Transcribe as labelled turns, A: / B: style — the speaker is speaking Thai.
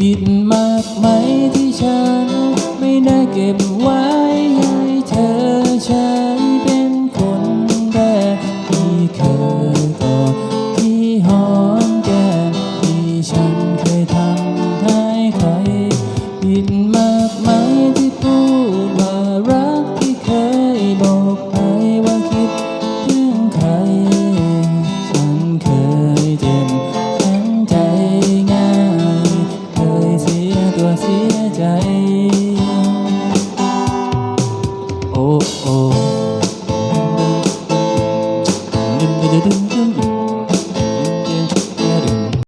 A: ผิดมากไหมที่ฉัน ไม่ได้เก็บไว้ให้เธอใช้เป็นคนแรกที่เคยกอดที่หอมแก้มที่ฉันเคยทำให้ใครผิดียใจ โอ้โอ้ดึงดึงดึงดึง